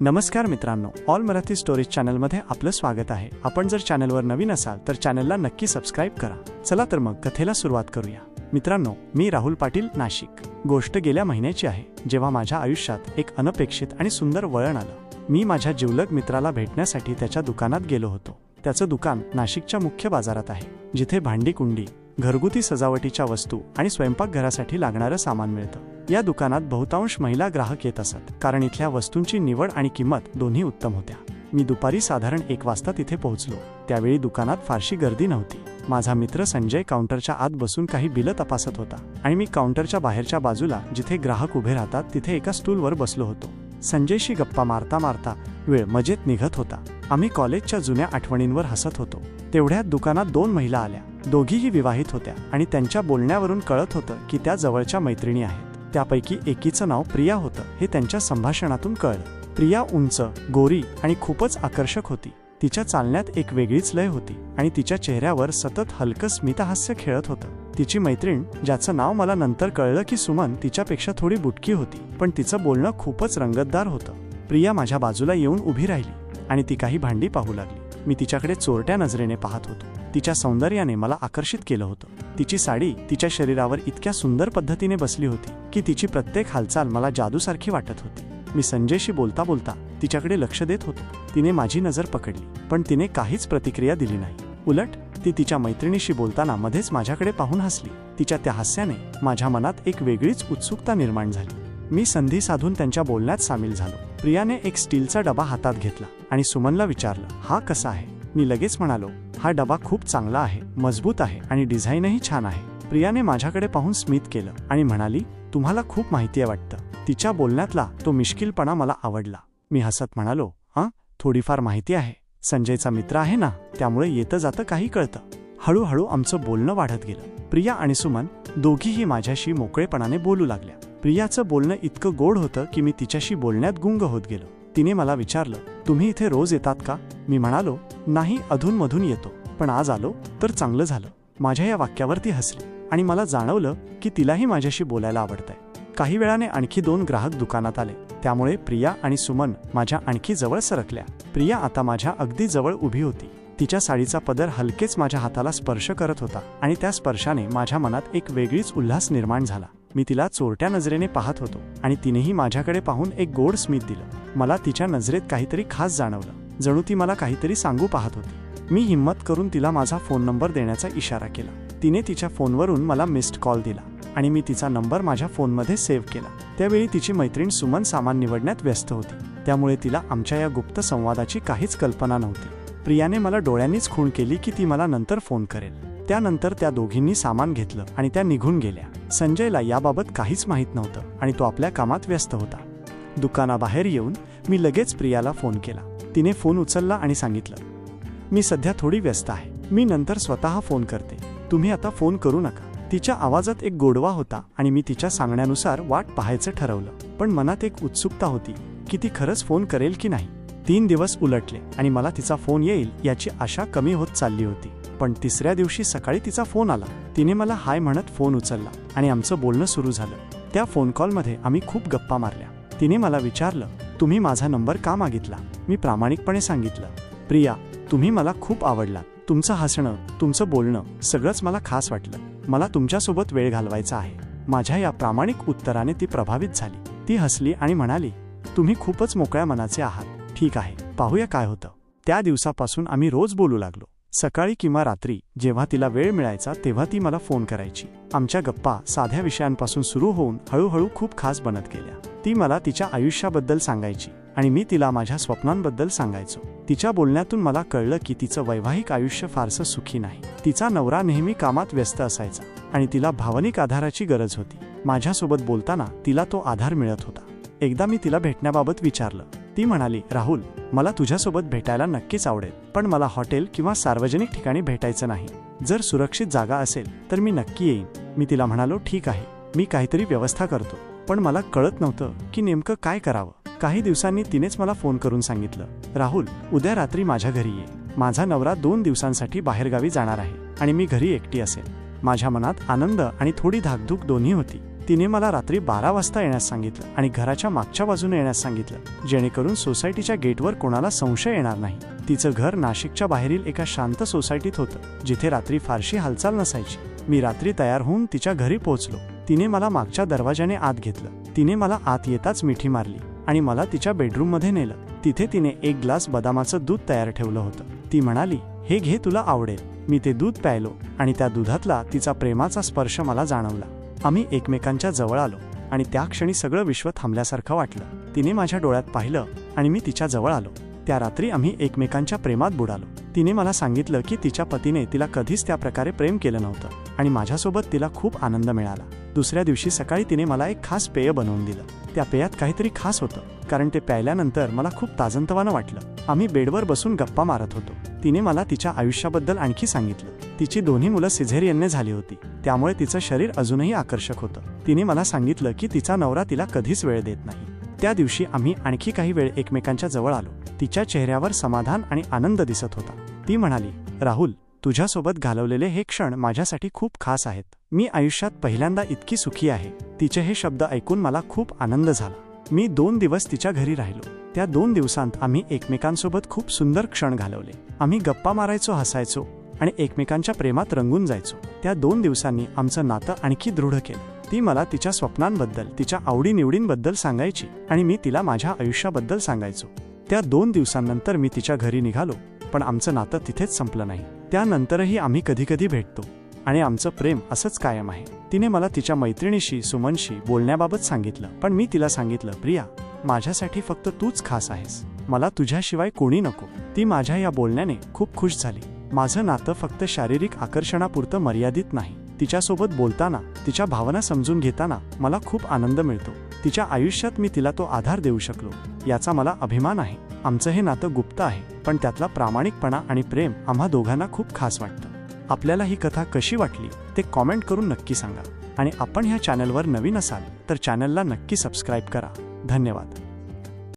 नमस्कार मित्रांनो all Marathi stories चॅनलमध्ये आपलं स्वागत आहे. आपण जर चॅनलवर नवीन असाल तर चॅनलला नक्की सबस्क्राईब करा. चला तर मग कथेला सुरुवात करूया. मित्रांनो मी राहुल पाटील नाशिक. गोष्ट गेल्या महिन्याची आहे जेव्हा माझ्या आयुष्यात एक अनपेक्षित आणि सुंदर वळण आलं. मी माझ्या जिवलग मित्राला भेटण्यासाठी त्याच्या दुकानात गेलो होतो. त्याचं दुकान नाशिकच्या मुख्य बाजारात आहे जिथे भांडी कुंडी घरगुती सजावटीच्या वस्तू आणि स्वयंपाकघरासाठी लागणारं सामान मिळतं. या दुकानात बहुतांश महिला ग्राहक येत असत कारण इथल्या वस्तूंची निवड आणि किंमत दोन्ही उत्तम होत्या. मी दुपारी साधारण एक वाजता तिथे पोहोचलो. त्यावेळी दुकानात फारशी गर्दी नव्हती. माझा मित्र संजय काउंटरच्या आत बसून काही बिलं तपासत होता आणि मी काउंटरच्या बाहेरच्या बाजूला जिथे ग्राहक उभे राहतात तिथे एका स्टूलवर बसलो होतो. संजयशी गप्पा मारता मारता वेळ मजेत निघत होता. आम्ही कॉलेजच्या जुन्या आठवणींवर हसत होतो. तेवढ्यात दुकानात दोन महिला आल्या. दोघीही विवाहित होत्या आणि त्यांच्या बोलण्यावरून कळत होतं की त्या जवळच्या मैत्रिणी आहेत. त्यापैकी एकीचं नाव प्रिया होतं हे त्यांच्या संभाषणातून कळलं. प्रिया उंच गोरी आणि खूपच आकर्षक होती. तिच्या चालण्यात एक वेगळीच लय होती आणि तिच्या चेहऱ्यावर सतत हलकं स्मितहास्य खेळत होतं. तिची मैत्रीण ज्याचं नाव मला नंतर कळलं की सुमन तिच्यापेक्षा थोडी बुटकी होती पण तिचं बोलणं खूपच रंगतदार होतं. प्रिया माझ्या बाजूला येऊन उभी राहिली आणि ती काही भांडी पाहू लागली. मी तिच्याकडे चोरट्या नजरेने पाहत होतो. तिच्या सौंदर्याने मला आकर्षित केलं होतं. तिची साडी तिच्या शरीरावर इतक्या सुंदर पद्धतीने बसली होती की तिची प्रत्येक हालचाल मला जादूसारखी वाटत होती. मी संजयशी बोलता बोलता तिच्याकडे लक्ष देत होतो. तिने माझी नजर पकडली पण तिने काहीच प्रतिक्रिया दिली नाही. उलट ती तिच्या मैत्रिणीशी बोलताना मध्येच माझ्याकडे पाहून हसली. तिच्या त्या हास्याने माझ्या मनात एक वेगळीच उत्सुकता निर्माण झाली. मी संधी साधून त्यांच्या बोलण्यात सामील झालो. प्रियाने एक स्टीलचा डबा हातात घेतला आणि सुमनला विचारलं हा कसा आहे? मी लगेच म्हणालो हा डबा खूप चांगला आहे मजबूत आहे आणि डिझाईनही छान आहे. प्रियाने माझ्याकडे पाहून स्मित केलं आणि म्हणाली तुम्हाला खूप माहिती आहे वाटतं. तिच्या बोलण्यातला तो मिश्किलपणा मला आवडला. मी हसत म्हणालो हां थोडीफार माहिती आहे. संजयचा मित्र आहे ना त्यामुळे येतं जातं काही कळतं. हळूहळू आमचं बोलणं वाढत गेलं. प्रिया आणि सुमन दोघीही माझ्याशी मोकळेपणाने बोलू लागल्या. प्रियाचं बोलणं इतकं गोड होतं की मी तिच्याशी बोलण्यात गुंग होत गेलो. तिने मला विचारलं तुम्ही इथे रोज येतात का? मी म्हणालो नाही अधूनमधून येतो. पण आज आलो तर चांगलं झालं. माझ्या या वाक्यावर ती हसली आणि मला जाणवलं की तिलाही माझ्याशी बोलायला आवडतंय. काही वेळाने आणखी दोन ग्राहक दुकानात आले. त्यामुळे प्रिया आणि सुमन माझ्या आणखी जवळ सरकल्या. प्रिया आता माझ्या अगदी जवळ उभी होती. तिच्या साडीचा पदर हलकेच माझ्या हाताला स्पर्श करत होता आणि त्या स्पर्शाने माझ्या मनात एक वेगळीच उल्हास निर्माण झाला. मी तिला चोरट्या नजरेने पाहत होतो आणि तिनेही माझ्याकडे पाहून एक गोड स्मित दिलं. मला तिच्या नजरेत काहीतरी खास जाणवलं जणू ती मला काहीतरी सांगू पाहत होती. मी हिंमत करून तिला माझा फोन नंबर देण्याचा इशारा केला. तिने तिच्या फोनवरून मला मिस्ड कॉल दिला आणि मी तिचा नंबर माझ्या फोनमध्ये सेव्ह केला. त्यावेळी तिची मैत्रीण सुमन सामान निवडण्यात व्यस्त होती. त्यामुळे तिला आमच्या या गुप्त संवादाची काहीच कल्पना नव्हती. प्रियाने मला डोळ्यांनीच खूण केली की ती मला नंतर फोन करेल. त्यानंतर त्या दोघींनी सामान घेतलं आणि त्या निघून गेल्या. संजयला याबाबत काहीच माहीत नव्हतं आणि तो आपल्या कामात व्यस्त होता. दुकानाबाहेर येऊन मी लगेच प्रियाला फोन केला. तिने फोन उचलला आणि सांगितलं मी सध्या थोडी व्यस्त आहे. मी नंतर स्वतः फोन करते. तुम्ही आता फोन करू नका. तिच्या आवाजात एक गोडवा होता आणि मी तिच्या सांगण्यानुसार वाट पाहायचं ठरवलं. पण मनात एक उत्सुकता होती की ती खरंच फोन करेल की नाही. तीन दिवस उलटले आणि मला तिचा फोन येईल याची आशा कमी होत चालली होती. पण तिसऱ्या दिवशी सकाळी तिचा फोन आला. तिने मला हाय म्हणत फोन उचलला आणि आमचं बोलणं सुरू झालं. त्या फोन कॉलमध्ये आम्ही खूप गप्पा मारल्या. तिने मला विचारलं तुम्ही माझा नंबर का मागितला? मी प्रामाणिकपणे सांगितलं प्रिया तुम्ही मला खूप आवडला तुमचं हसणं तुमचं बोलणं सगळंच मला खास वाटलं. मला तुमच्यासोबत वेळ घालवायचा आहे. माझ्या या प्रामाणिक उत्तराने ती प्रभावित झाली. ती हसली आणि म्हणाली तुम्ही खूपच मोकळ्या मनाचे आहात. ठीक आहे. पाहूया काय होतं. त्या दिवसापासून आम्ही रोज बोलू लागलो. सकाळी किंवा रात्री जेव्हा तिला वेळ मिळायचा तेव्हा ती मला फोन करायची. आमच्या गप्पा साध्या विषयांपासून सुरू होऊन हळूहळू खूप खास बनत गेल्या. ती मला तिच्या आयुष्याबद्दल सांगायची आणि मी तिला माझ्या स्वप्नांबद्दल सांगायचो. तिच्या बोलण्यातून मला कळलं की तिचं वैवाहिक आयुष्य फारसं सुखी नाही. तिचा नवरा नेहमी कामात व्यस्त असायचा आणि तिला भावनिक आधाराची गरज होती. माझ्यासोबत बोलताना तिला तो आधार मिळत होता. एकदा मी तिला भेटण्याबाबत विचारलं. ती म्हणाली राहुल मला तुझ्यासोबत भेटायला नक्कीच आवडेल पण मला हॉटेल किंवा सार्वजनिक ठिकाणी भेटायचं नाही. जर सुरक्षित जागा असेल तर मी नक्की येईन. मी तिला म्हणालो ठीक आहे मी काहीतरी व्यवस्था करतो. पण मला कळत नव्हतं की नेमकं काय करावं. काही दिवसांनी तिनेच मला फोन करून सांगितलं राहुल उद्या रात्री माझ्या घरी ये. माझा नवरा दोन दिवसांसाठी बाहेरगावी जाणार आहे आणि मी घरी एकटी असेल. माझ्या मनात आनंद आणि थोडी धाकधूक दोन्ही होती. तिने मला रात्री बारा वाजता येण्यास सांगितलं आणि घराच्या मागच्या बाजूने येण्यास सांगितलं जेणेकरून सोसायटीच्या गेटवर कोणाला संशय येणार नाही. तिचं घर नाशिकच्या बाहेरील एका शांत सोसायटीत होतं जिथे रात्री फारशी हालचाल नसायची. मी रात्री तयार होऊन तिच्या घरी पोहोचलो. तिने मला मागच्या दरवाजाने आत घेतलं. तिने मला आत येताच मिठी मारली आणि मला तिच्या बेडरूममध्ये नेलं. तिथे तिने एक ग्लास बदामाचं दूध तयार ठेवलं होतं. ती म्हणाली हे घे तुला आवडेल. मी ते दूध प्यायलो आणि त्या दुधातला तिचा प्रेमाचा स्पर्श मला जाणवला. आम्ही एकमेकांच्या जवळ आलो आणि त्या क्षणी सगळं विश्व थांबल्यासारखं वाटलं. तिने माझ्या डोळ्यात पाहिलं आणि मी तिच्या जवळ आलो. त्या रात्री आम्ही एकमेकांच्या प्रेमात बुडालो. तिने मला सांगितलं की तिच्या पतीने तिला कधीच त्या प्रकारे प्रेम केलं नव्हतं. आणि माझ्यासोबत तिला खूप आनंद मिळाला. दुसऱ्या दिवशी सकाळी तिने मला एक खास पेय बनवून दिलं. त्या पेयात काहीतरी खास होतं कारण ते प्यायल्यानंतर मला खूप ताजंतवानं वाटलं. आम्ही बेडवर बसून गप्पा मारत होतो. तिने मला तिच्या आयुष्याबद्दल आणखी सांगितलं. तिची दोन्ही मुलं सिझेरियनने झाली होती. त्यामुळे तिचं शरीर अजूनही आकर्षक होतं. तिने मला सांगितलं की तिचा नवरा तिला कधीच वेळ देत नाही. त्या दिवशी आम्ही आणखी काही वेळ एकमेकांच्या जवळ आलो. तिच्या चेहऱ्यावर समाधान आणि आनंद दिसत होता. ती म्हणाली राहुल तुझ्यासोबत घालवलेले हे क्षण माझ्यासाठी खूप खास आहेत. मी आयुष्यात पहिल्यांदा इतकी सुखी आहे. तिचे हे शब्द ऐकून मला खूप आनंद झाला. मी दोन दिवस तिच्या घरी राहिलो. त्या दोन दिवसांत आम्ही एकमेकांसोबत खूप सुंदर क्षण घालवले. आम्ही गप्पा मारायचो हसायचो आणि एकमेकांच्या प्रेमात रंगून जायचो. त्या दोन दिवसांनी आमचं नातं आणखी दृढ केलं. ती मला तिच्या स्वप्नांबद्दल तिच्या आवडीनिवडींबद्दल सांगायची आणि मी तिला माझ्या आयुष्याबद्दल सांगायचो. त्या दोन दिवसांनंतर मी तिच्या घरी निघालो पण आमचं नातं तिथेच संपलं नाही. त्यानंतरही आम्ही कधीकधी भेटतो. आणि आमचं प्रेम असंच कायम आहे. तिने मला तिच्या मैत्रिणीशी सुमनशी बोलण्याबाबत सांगितलं. पण मी तिला सांगितलं प्रिया माझ्यासाठी फक्त तूच खास आहेस. मला तुझ्याशिवाय कोणी नको. ती माझ्या या बोलण्याने खूप खुश झाली. माझं नातं फक्त शारीरिक आकर्षणापुरतं मर्यादित नाही. तिच्यासोबत बोलताना तिच्या भावना समजून घेताना मला खूप आनंद मिळतो. तिच्या आयुष्यात मी तिला तो आधार देऊ शकलो याचा मला अभिमान आहे. आमचं हे नातं गुप्त आहे. पण त्यातला प्रामाणिकपणा आणि प्रेम आम्हा दोघांना खूप खास वाटतं. आपल्याला ही कथा कशी वाटली ते कॉमेंट करून नक्की सांगा. आणि आपण ह्या चॅनलवर नवीन असाल तर चॅनलला नक्की सबस्क्राईब करा. धन्यवाद.